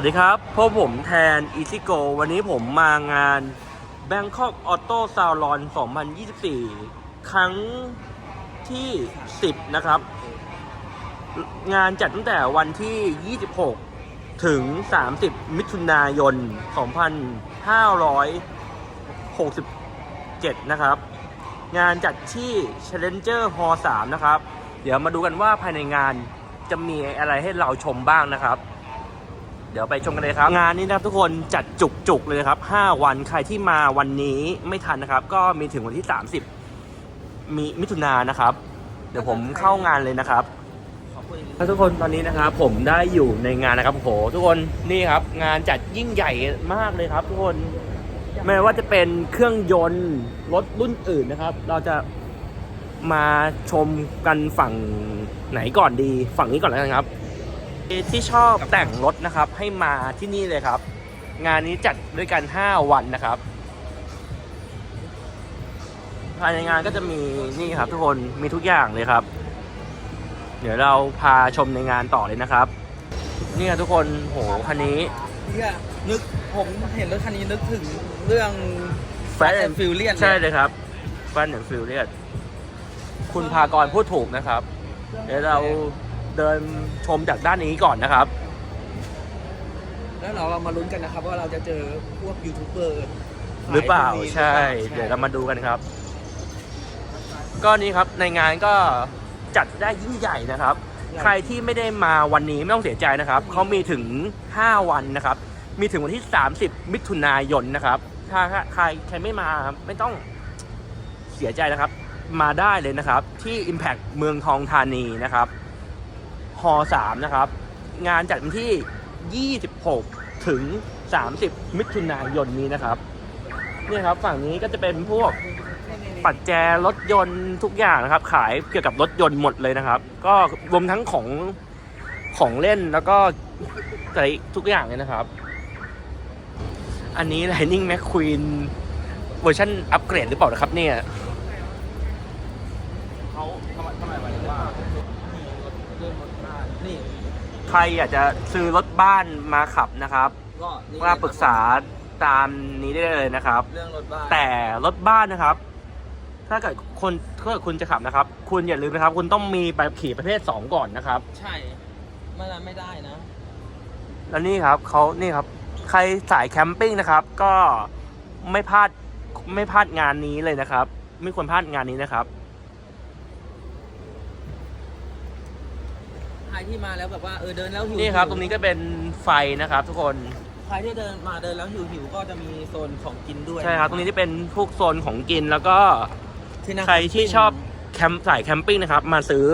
วัสดีครับพวกผมแทน Easy Go วันนี้ผมมางาน Bangkok Auto Salon 2024 ครั้งที่ 10 นะครับ งานจัดตั้งแต่วันที่ 26 ถึง 30 มิถุนายน 2567 นะครับ งานจัดที่ Challenger Hall 3 นะครับ เดี๋ยวมาดูกันว่าภายในงานจะมีอะไรให้เราชมบ้างนะครับ เดี๋ยวไปชมกันเลยครับ งานนี้นะครับทุกคนจัดจุกๆเลยนะครับ 5 วันใครที่มาวันนี้ไม่ทันนะครับ ก็มีถึงวันที่ 30 มีมิถุนายนนะครับ เดี๋ยวผมเข้างานเลยนะครับขอบคุณทุกคนตอนนี้นะครับผมได้อยู่ในงานนะครับโอ้โหทุกคนนี่ครับ งานจัดยิ่งใหญ่มากเลยครับ ทุกคนไม่ว่าจะเป็นเครื่องยนต์รถรุ่นอื่นนะครับ เราจะมาชมกันฝั่งไหนก่อนดีฝั่งนี้ก่อนแล้วกันครับ ที่ชอบแต่งรถนะครับ ให้มาที่นี่เลยครับ งานนี้จัดด้วยกัน 5 วันนะครับภายในงานก็จะมีนี่ครับ ทุกคนมีทุกอย่างเลยครับ เดี๋ยวเราพาชมในงานต่อเลยนะครับนี่ครับทุกคนโหคันนี้เนี่ยนึกผมเห็นรถคันนี้นึกถึงเรื่อง Fast and and Furious ใช่เลยครับฟันหนึ่งฟิลเลียคุณพากรพูดถูกนะครับ เดี๋ยวเรา เดินชมจากด้านนี้ก่อนนะครับ แล้วเราเอามาลุ้นกันนะครับ ว่าเราจะเจอพวกยูทูบเบอร์หรือเปล่าสยพวกนี้ใช่หรือปล่เดี๋ยวเรามาดูกันครับ ก็นี่ครับในงานก็จัดได้ยิ่งใหญ่นะครับ ใครที่ไม่ได้มาวันนี้ไม่ต้องเสียใจนะครับเขามีถึง 5 วันนะครับ มีถึงวันที่ 30 มิถุนายนนะครับ ถ้าใครใครไม่มาไม่ต้องเสียใจนะครับ มาได้เลยนะครับ ที่ Impact เมืองทองธานีนะครับ ฮอ3นะครับ งานจัดวันที่ 26 ถึง 30 มิถุนายนนี้นะครับเนี่ยครับฝั่งนี้ก็จะเป็นพวกปัจแจรถยนต์ทุกอย่างนะครับ ขายเกี่ยวกับรถยนต์หมดเลยนะครับ ก็รวมทั้งของของเล่นแล้วก็อะไรทุกอย่างเลยนะครับ อันนี้ Lightning McQueen เวอร์ชันอัปเกรดหรือเปล่านะครับเนี่ยเขาทำไมทำไมหมายถึงว่าเรื่องรถบ้านนี่ ใครอยากจะซื้อรถบ้านมาขับนะครับก็นี่ว่าปรึกษาตามนี้ได้เลยนะครับ เรื่องรถบ้านแต่รถบ้านนะครับ ถ้าเกิดคนถ้าเกิดคุณจะขับนะครับ คุณอย่าลืมนะครับ คุณต้องมีใบขับขี่ประเภท2ก่อนนะครับ ใช่ไม่นั้นไม่ได้นะ แล้วนี่ครับเขานี่ครับ ใครสายแคมปิ้งนะครับ ก็ไม่พลาดไม่พลาดงานนี้เลยนะครับ ไม่ควรพลาดงานนี้นะครับ ใค รที่มาแล้วแบบว่าเออเดินแล้วหิวนี่ครับ ตรงนี้ก็เป็นไฟนะครับ ทุกคนใครที่เดินมาเดินแล้วหิวหิวก็จะมีโซนของกินด้วยใช่ครับ ตรงนี้ที่เป็นพวกโซนของกินแล้วก็ที่นั่งใครที่ชอบแคมป์สายแคมปิ้งนะครับ มาซื้อ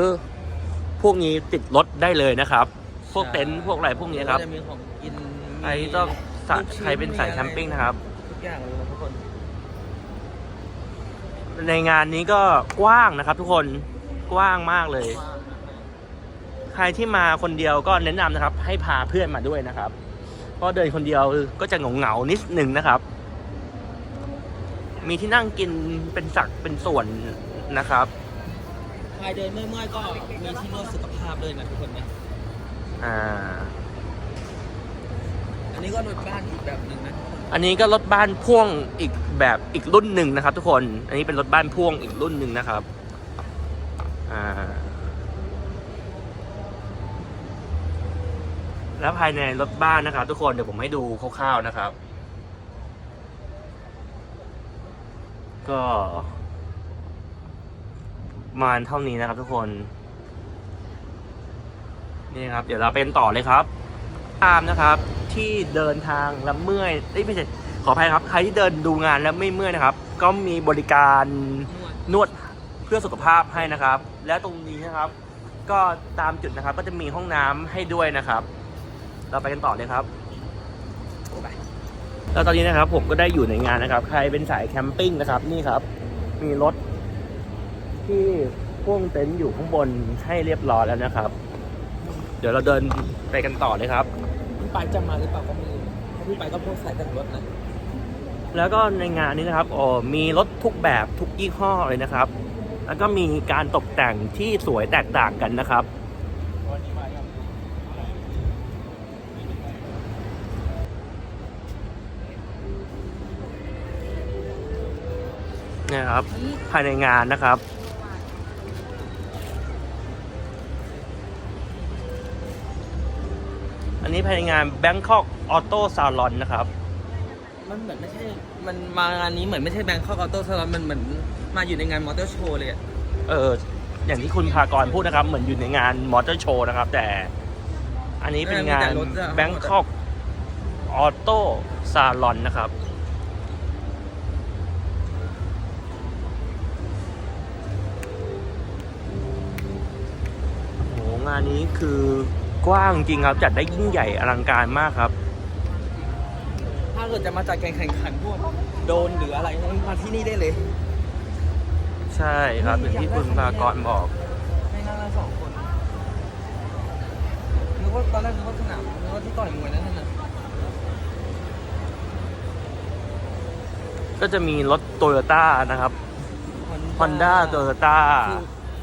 พวกนี้ติดรถได้เลยนะครับ พวกเต็นท์พวกอะไรพวกนี้ครับจะมีของกินใครต้องสายใครเป็นสายแคมปิ้งนะครับทุกอย่างเลยครับทุกคน ในงานนี้ก็กว้างนะครับ ทุกคนกว้างมากเลย ใครที่มาคนเดียวก็แนะนำนะครับ ให้พาเพื่อนมาด้วยนะครับ เพราะเดินคนเดียวก็จะเหงาเหงาๆนิดหนึ่งนะครับ มีที่นั่งกินเป็นสักเป็นส่วนนะครับใครเดินเมื่อยๆก็มีที่นวดสุขภาพด้วยนะทุกคนนะอ่า อันนี้ก็รถบ้านอีกแบบหนึ่งนะอันนี้ก็รถบ้านพ่วงอีกแบบอีกรุ่นหนึ่งนะครับ ทุกคน อันนี้เป็นรถบ้านพ่วงอีกรุ่นหนึ่งนะครับ อ่า แล้วภายในรถบ้านนะครับ ทุกคนเดี๋ยวผมให้ดูคร่าวๆนะครับ ก็มาณเท่านี้นะครับ ทุกคน นี่ครับ เดี๋ยวเราเป็นต่อเลยครับ ตามนะครับ ที่เดินทางแล้วเมื่อยเอ้ยไม่ใช่ขออภัยครับ ใครที่เดินดูงานแล้วไม่เมื่อยนะครับ ก็มีบริการนวดเพื่อสุขภาพให้นะครับ และตรงนี้นะครับ ก็ตามจุดนะครับ ก็จะมีห้องน้ำให้ด้วยนะครับ เราไปกันต่อเลยครับไปแล้วตอนนี้นะครับ ผมก็ได้อยู่ในงานนะครับ ใครเป็นสายแคมปิ้งนะครับ นี่ครับ มีรถที่พ่วงเต็นท์อยู่ข้างบนให้เรียบร้อยแล้วนะครับ เดี๋ยวเราเดินไปกันต่อเลยครับพี่ไปจะมาหรือเปล่าก็ไม่รู้เพราะพี่ไปก็พวกสายแต่งรถนะแล้วก็ในงานนี้นะครับโอ้มีรถทุกแบบทุกยี่ห้อเลยนะครับ แล้วก็มีการตกแต่งที่สวยแตกต่างกันนะครับ เนี่ยครับ ภายในงานนะครับ อันนี้ภายในงาน Bangkok Auto Salon นะครับ มันเหมือนไม่ใช่ มันมางานนี้เหมือนไม่ใช่แบงคอกออโต้สลัมมันเหมือนมาอยู่ในงานมอเตอร์โชว์เลยอะเออ อย่างที่คุณพากรพูดนะครับ เหมือนอยู่ในงานมอเตอร์โชว์นะครับ แต่ อันนี้เป็นงาน Bangkok Auto Salon นะครับ โหงานนี้คือกว้างจริงครับ จัดได้ยิ่งใหญ่อลังการมากครับ ถ้าเกิดจะมาจัดการแข่งขันพวกโดรนหรืออะไรมาที่นี่ได้เลย ใช่ครับอย่างที่คุณพากรบอกให้นั่งละสองคนนึกว่าตอนแรกนึกว่าสนามนึกว่าที่ต่อยมวยนั่นน่ะก็จะมีรถโตโยต้านะครับ Honda Toyota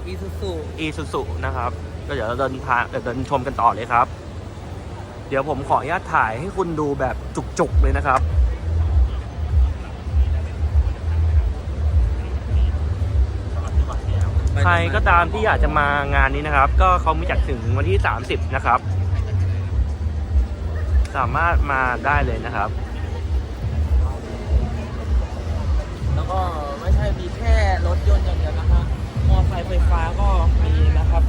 อีซูซูอีซูซุนะครับ ก็เดี๋ยวเราเดินทางเดินชมกันต่อเลยครับ เดี๋ยวผมขออนุญาตถ่ายให้คุณดูแบบจุกๆเลยนะครับใครก็ตามที่อยากจะมางานนี้นะครับ ก็เขามีจัดถึงวันที่ 30 นะครับ สามารถมาได้เลยนะครับ แล้วก็ไม่ใช่มีแค่รถยนต์อย่างเดียวนะฮะมอเตอร์ไซค์ไฟฟ้าก็มีนะครับ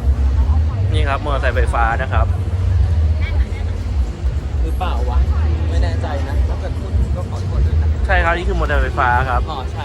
นี่ครับมอเตอร์ไซค์ไฟฟ้านะครับ หรือเปล่าวะ ไม่แน่ใจนะถ้าเกิดพูดก็ขอโทษด้วยนะ ใช่ครับ นี่คือมอเตอร์ไซค์ไฟฟ้าครับ อ๋อ ใช่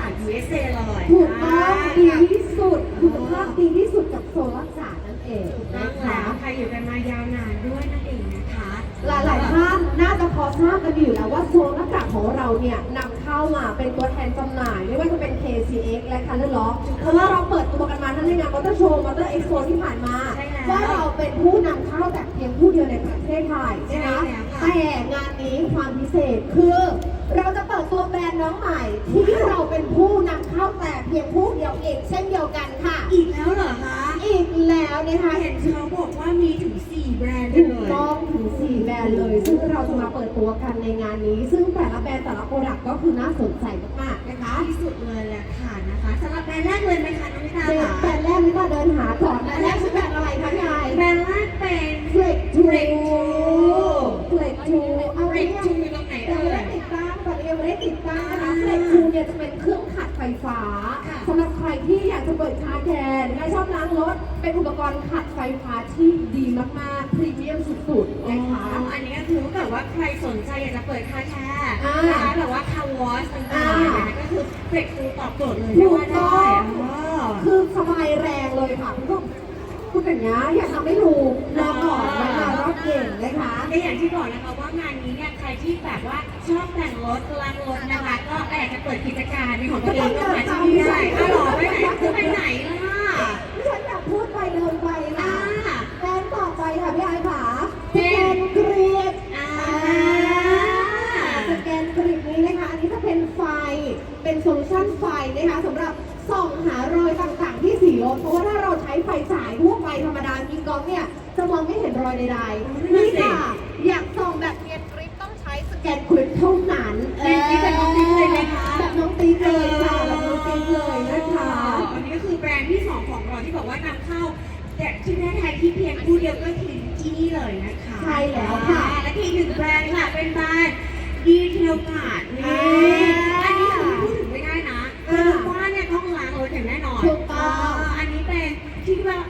จาก USA เลยถูกต้องดีาที่สุดคุณภาพดีที่สุดกับโซลัสสานั่นเองถูกต้อนะงแล้คะวใครอยู่กันมายาวนานด้วยนั่นเองนะคะ หลายๆท่านน่าจะพอทราบกันอยู่แล้วว่าโซนหน้ากากของเราเนี่ยนำเข้ามาเป็นตัวแทนจำหน่าย ไม่ว่าจะเป็น KCX และ Color Lock เพราะว่าเราเปิดตัวกันมาทั้งในงานมอเตอร์โชว์มอเตอร์เอ็กซ์โปที่ผ่านมาใช่แล้วว่าเราเป็นผู้นำเข้าแต่เพียงผู้เดียวในประเทศไทยนะคะใช่แล้วค่ะแต่งานนี้ความพิเศษคือ เราจะเปิดตัวแบรนด์น้องใหม่ ที่เราเป็นผู้นำเข้าแต่เพียงผู้เดียวเองเช่นเดียวกันค่ะ อีกแล้วเหรอคะอีกแล้วนะคะเห็นเขาบอกว่ามีถึง 4 แบรนด์เลถูกย ต้องถึง4แบรนด์เลย ซึ่งเราจะมาเปิดตัวกันในงานนี้ ซึ่งแต่ละแบรนด์แต่ละโปรดักต์ก็คือน่าสนใจมากๆนะคะ ที่สุดเลยแหละค่ะนะคะสำหรับแบรนด์แรกเลยไหมคะน้องนิตาแบรนค่ะด์แบรนด์แรกนี่ก็เดินหาก่อนแบรนด์แรกชื่อแบรนด์อะไรคะยายแบรนด์แรกเป็น เฟล็กทู Flex เฟล็กทูเอาเรเรียกกจูอยู่ต ยังไม่ได้ติดตั้งนะคะเฟล็กทูเนี่ยจะเป็นเครื่องขัดไฟฟ้าค่ะสำหรับใครที่อยากจะเปิดคาร์แกนใครชอบล้างรถ เป็นอุปกรณ์ขัดไฟฟ้าที่ดีมากๆพรีเมียมสุดๆอ๋นะคะออันนี้ก็คือถ้าเกิดว่าใครสนใจอยากจะเปิดคาแคร์อ่านะคะแบบว่าคาวอสต่างอ่าๆนะคะก็คือเฟกซูตอบโจทย์เลยถูก็กว่าต้ได้องอ๋อ คือสบายแรงเลยค่ะพี่ก็พูดอย่างนี้ยอยากทำให้ดูรอก่อนไว้มารอบเก่งนะคะก็อย่างที่บอกนะคะว่างานนี้เนี่ยใครที่แบบว่าชอบแต่งรถล้างรถนะคะก็อยากจะเปิดกิจการเป็นของตัวเองก็มาที่นี่ได้ถ้าหรอไปไหนคือไปไหนล่ะฉันอยากพูดไปเดินไปอ่านะแฟนต่อไปค่ะพี่ไอ้ขาเป็สนแกนกรีดอ่าสแกนกรีดนี้นะคะอันนี้จะเป็นไฟเป็นโซลูชั่นไฟนะคะสำหรับส่องหารอยต่างๆที่สีรถเพราะว่าถ้าเราใช้ไฟฉายทั่วไปธรรมดายิงกล้องเนี่ย จะมองไม่เห็นรอยใดๆนี่ค่ะ อยากส่องแบบเนียนกริปต้องใช้สแกนกริปเท่านั้นเนียนกริปแบบน้องติ๊กเลยไหมคะแบบน้องติ๊กเลยค่ะแบบน้องติ๊กเลยนะคะที่สองของเราที่บอกว่านำเข้าแต่ที่ประเทศไทยที่เพียงผู้เดียวก็คือที่นี่เลยนะคะใช่แล้วค่ะอ่าและที่อีกหนึ่งแบรนด์ค่ะเป็นแบรนด์ดีเทลการ์ดนี่อ่าอันนี้คือพูดถึงไม่ได้นะอ่าเพราะว่าเนี่ยต้องล้างรถอย่างแน่นอนถูกต้องาอันนี้เป็นที่ว่าถังล้างร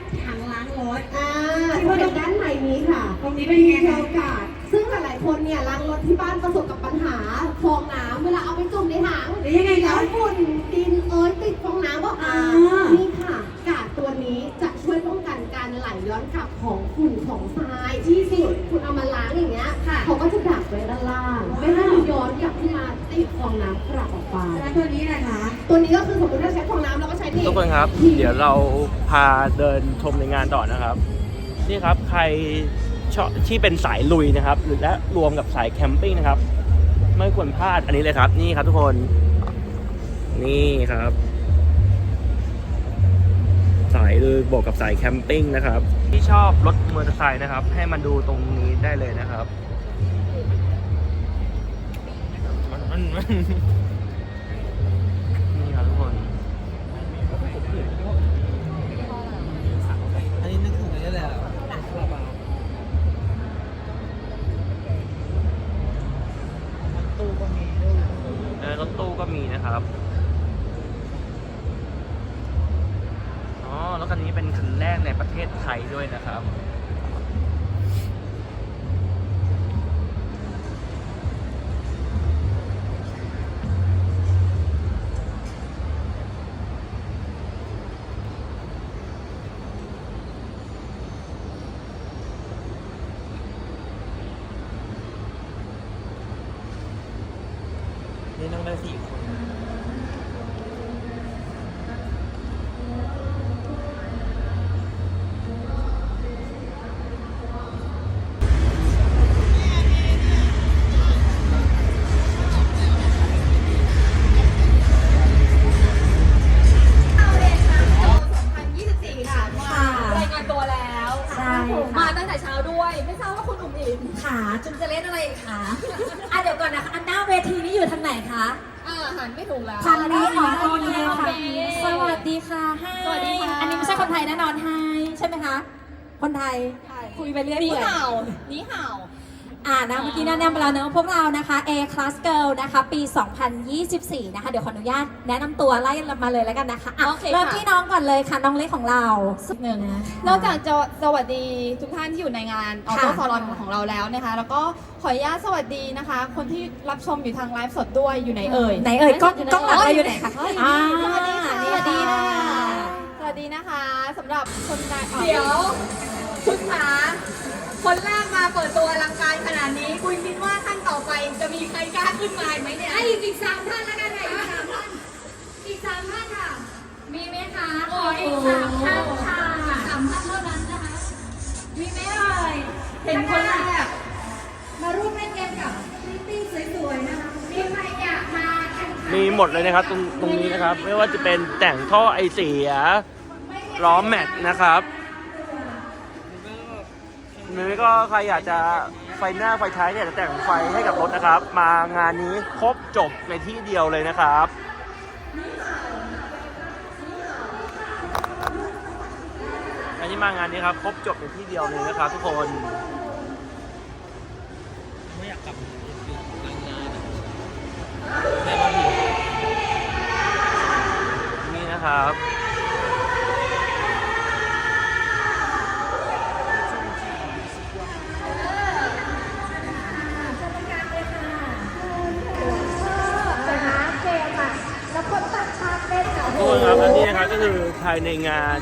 ถอ่าจะเป็นด้านในนี้ค่ะตรงนี้เป็นยังไงมีคะโอกาสซึ่งหลายๆคนเนี่ยล้างรถที่บ้านประสบกับปัญหาฟองน้ำเวลาเอาไปจุ่มในถังหรือยังไงแล้คะวฝุ่นดินเอิร์ธติดฟองน้ำออกมาอ่านี่ นี่ค่ะ กาดตัวนี้จะช่วยป้องกันการไหลย้อนกลับของฝุ่นของทรายที่สุดคุณเอามาล้างอย่างเงี้ยค่ะ เขาก็จะดักไว้ด้านล่าง ไม่ให้มันย้อนกลับขึ้นมาติดฟองน้ำกลับออกไป แล้วตัวนี้นะคะตัวนี้ก็คือสมมติถ้าใช้ฟองน้ำเราก็ใช้นี่ทุกคนครับ เดี๋ยวเราพาเดินชมในงานต่อนะครับ นี่ครับใครชอบที่เป็นสายลุยนะครับหรือและรวมกับสายแคมปิ้งนะครับ ไม่ควรพลาดอันนี้เลยครับ นี่ครับทุกคน นี่ครับ สายลุยบวกกับสายแคมปิ้งนะครับ ที่ชอบรถมอเตอร์ไซค์นะครับ ให้มันดูตรงนี้ได้เลยนะครับ มันมัน รถตู้ก็มีนะครับอ๋อรถคันนี้เป็นคันแรกในประเทศไทยด้วยนะครับ นะคะ ปี 2024 นะคะ เดี๋ยวขออนุญาตแนะนำตัวไล่มาเลยแล้วกันนะคะอะโอเคค่ะ เริ่มที่น้องก่อนเลยค่ะ น้องเล็กของเรา สักหนึ่งนอกจากจะสวัสดีทุกท่านที่อยู่ในงานออค่ะโต้ฟอรอนของเราแล้วนะคะ แล้วก็ขออนุญาตสวัสดีนะคะ คนที่รับชมอยู่ทางไลฟ์สดด้วยอยู่ไหนเอ่ยไหนเอ่ยกล้องยู่กล้องหลังเราอยู่ไหนคะเฮ้ยอ่าสวัสดีค่ะนี่สวัสดีค่ะนะคะสวัสดีนะคะสำหรับคนงานเดี๋ยวคุณขาคนแรกมาเปิดตัวอลังการขนาดนี้ คุณคิดว่าท่านต่อไป จะมีใครกล้าขึ้นมาไหมเนี่ยอีกอีกสามท่านแล้วกันค่ะอีกสามท่านอีกสามท่านค่ะ มีไหมคะขออีกสามท่านค่ะสามท่านเท่านั้นนะคะ มีไหมเอ่ยเห็นคนแรกมาร่วมเล่นเกมกับพริตตี้สวยๆนะคะ มีใครอยากมาแข่งขันมีหมดเลยนะครับตรงตรงนี้นะครับ ไม่ว่าจะเป็นแต่งท่อไอเสียล้อแม็กนะครับหรือก็ใครอยากจะ ไฟหน้าไฟท้ายเนี่ยจะแต่งไฟให้กับรถนะครับ มางานนี้ครบจบในที่เดียวเลยนะครับอันนี้มางานนี้ครับครบจบในที่เดียวเลยนะครับ ทุกคนไม่อยากกลับ งาน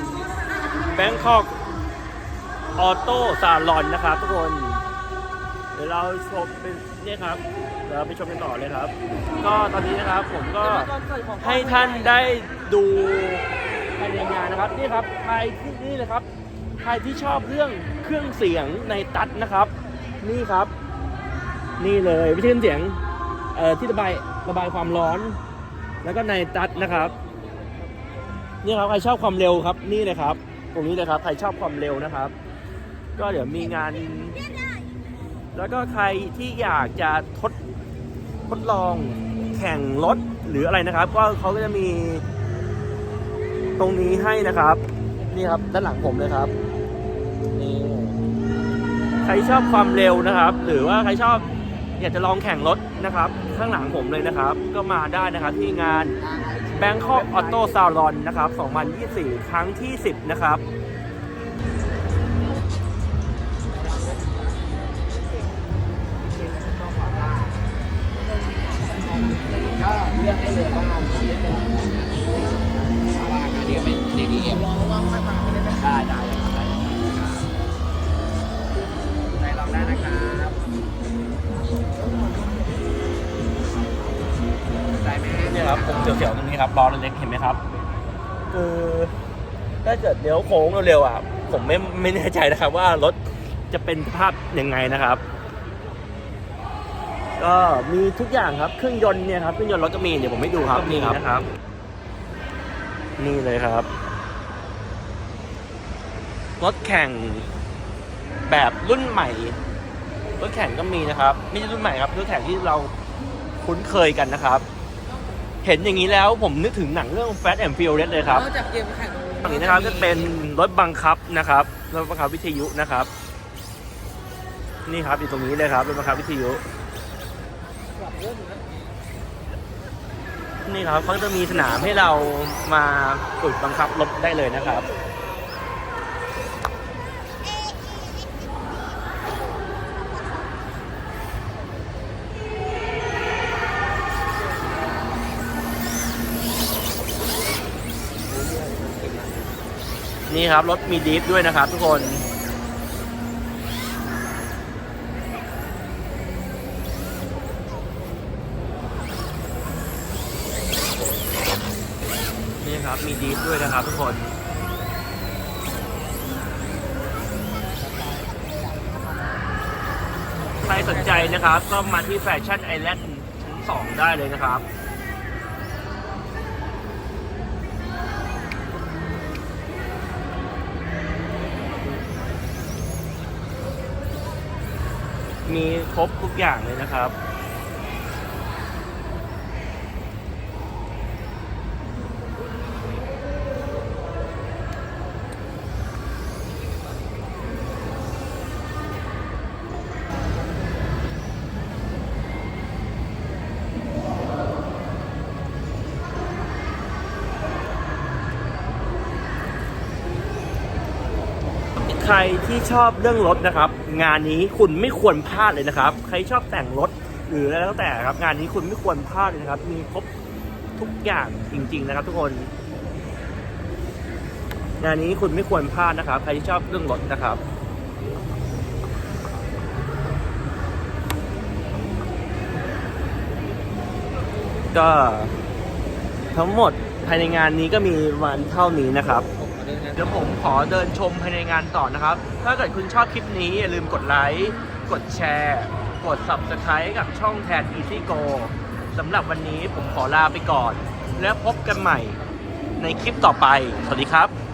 Bangkok Auto Salon นะครับทุกคน เดี๋ยวเราชมเป็นนี่ครับเดี๋ยวเราไปชมกันต่อเลยครับ ก็ตอนนี้นะครับผมก็ให้ท่านได้ดูภายในงานนะครับนี่ครับใครที่นี่เลยครับใครที่ชอบเรื่องเครื่องเสียงในตัดนะครับ นี่ครับ นี่เลยไม่ใช่เครื่องเสียงเอ่อที่ระบายระบายความร้อน แล้วก็ในตัดนะครับ นี่ครับใครชอบความเร็วครับนี่เลยครับ ตรงนี้เลยครับใครชอบความเร็วนะครับ ก็เดี๋ยวมีงาน แล้วก็ใครที่อยากจะทดทดลองแข่งรถหรืออะไรนะครับ ก็เขาก็จะมี ตรงนี้ให้นะครับ นี่ครับด้านหลังผมเลยครับนี่ใครชอบความเร็วนะครับ หรือว่าใครชอบอยากจะลองแข่งรถนะครับ ข้างหลังผมเลยนะครับ ก็มาได้นะครับที่งาน Bangkok Auto Salon นะครับ 2024 ครั้งที่ 10 นะครับก็เลือกได้เลยว่าเอาที่เป็นว่าอันนี้ก็เป็นดีดีเอ็มลองว่าไม่ฟังไม่ได้ได้ได้ได้ใจลองได้นะครับ ได้ไหมนี่ครับผมเสียวๆตรงนี้ครับล้อเล็กๆเห็นไหมครับ คือถ้าเกิดเลี้ยวโค้งเร็วๆอะ ผมไม่ไม่แน่ใจนะครับ ว่ารถจะเป็นสภาพยังไงนะครับ ก็มีทุกอย่างครับเครื่องยนต์เนี่ยครับเครื่องยนต์รถก็มีเดี๋ยวผมให้ดูครับนี่ครับนะครับ นี่เลยครับรถแข่งแบบรุ่นใหม่รถแข่งก็มีนะครับ ไม่ใช่รุ่นใหม่ครับรถแข่งที่เราคุ้นเคยกันนะครับ เห็นอย่างนี้แล้วผมนึกถึงหนังเรื่อง Fast and Furious เลยครับนอกจากเกมแข่งฝั่งนี้นะครับก็เป็นรถบังคับนะครับรถบังคับวิทยุนะครับ นี่ครับอยู่ตรงนี้เลยครับรถบังคับวิทยุนี่ครับเขาจะมีสนามให้เรามาฝึกบังคับรถได้เลยนะครับ นี่ครับ รถมีดีฟด้วยนะครับทุกคนนี่ครับมีดีฟด้วยนะครับทุกคนใครสนใจนะครับ ก็มาที่แฟชั่นไอแลนด์ชั้นสองได้เลยนะครับ มีครบทุกอย่างเลยนะครับ ใครที่ชอบเรื่องรถนะครับ งานนี้คุณไม่ควรพลาดเลยนะครับ ใครชอบแต่งรถหรืออะไรแล้วแต่ครับ งานนี้คุณไม่ควรพลาดเลยนะครับ มีครบทุกอย่างจริง ๆ นะครับ ทุกคน งานนี้คุณไม่ควรพลาดนะครับ ใครที่ชอบเรื่องรถนะครับก็ทั้งหมดภายในงานนี้ก็มีวันเท่านี้นะครับ ดี๋ยวผมขอเดินชมภายในงานต่อนะครับ ถ้าเกิดคุณชอบคลิปนี้อย่าลืมกดไลค์ กดแชร์ กด Subscribe กับช่องแทน Easy Go สำหรับวันนี้ผมขอลาไปก่อน แล้วพบกันใหม่ในคลิปต่อไป สวัสดีครับ